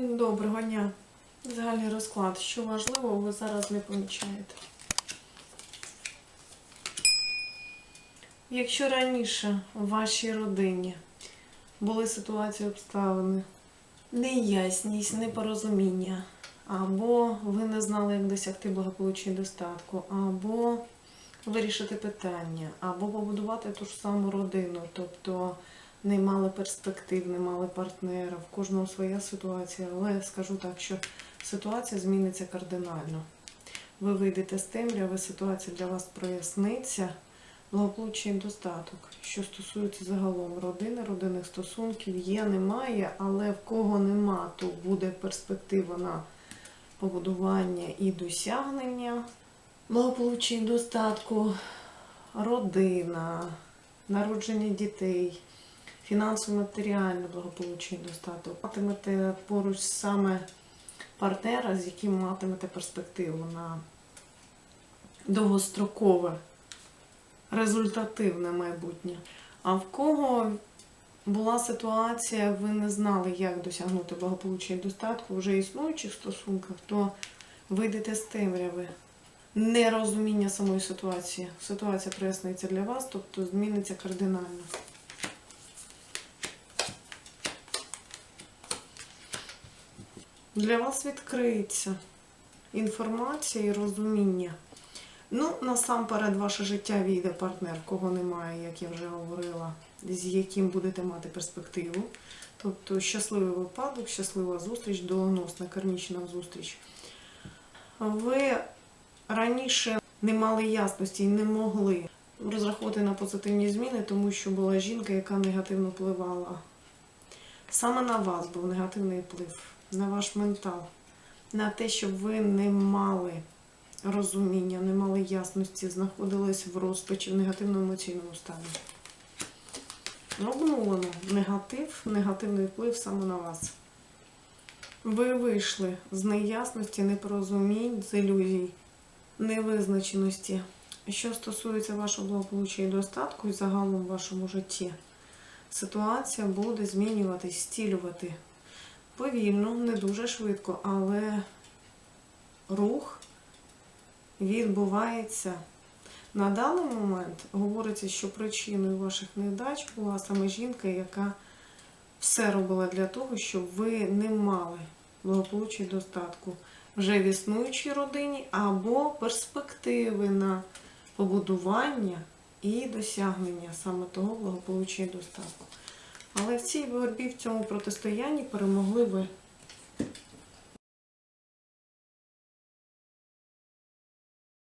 Доброго дня. Загальний розклад. Що важливо, ви зараз не помічаєте. Якщо раніше в вашій родині були ситуації обставини, неясність, непорозуміння, або ви не знали, як досягти благополуччя і достатку, або вирішити питання, або побудувати ту ж саму родину, тобто не мали перспектив, не мали партнера, в кожного своя ситуація, але скажу так, що ситуація зміниться кардинально. Ви вийдете з темряви, ситуація для вас проясниться, благополуччя і достаток. Що стосується загалом родини, родинних стосунків, є, немає, але в кого нема, то буде перспектива на побудування і досягнення. Благополуччя і достатку, родина, народження дітей, фінансово-матеріальне благополуччя достаток. Матимете поруч саме партнера, з яким матимете перспективу на довгострокове, результативне майбутнє. А в кого була ситуація, ви не знали, як досягнути благополуччя і достатку в вже існуючих стосунках, то вийдете з темряви. Нерозуміння самої ситуації. Ситуація проясниться для вас, тобто зміниться кардинально. Для вас відкриється інформація і розуміння. Ну, насамперед, ваше життя війде партнер, кого немає, як я вже говорила, з яким будете мати перспективу. Тобто щасливий випадок, щаслива зустріч, доленосна, кармічна зустріч. Ви раніше не мали ясності і не могли розраховувати на позитивні зміни, тому що була жінка, яка негативно впливала. Саме на вас був негативний вплив, на ваш ментал, на те, щоб ви не мали розуміння, не мали ясності, знаходились в розпачі, в негативному емоційному стані. Обнулено негатив, негативний вплив саме на вас. Ви вийшли з неясності, непорозумінь, з ілюзій, невизначеності. Що стосується вашого благополуччя і достатку і загалом в вашому житті, ситуація буде змінюватись, стілювати повільно, не дуже швидко, але рух відбувається. На даний момент говориться, що причиною ваших невдач була саме жінка, яка все робила для того, щоб ви не мали благополуччя і достатку вже в існуючій родині або перспективи на побудування і досягнення саме того благополуччя і достатку. Але в цій боротьбі, в цьому протистоянні перемогли ви.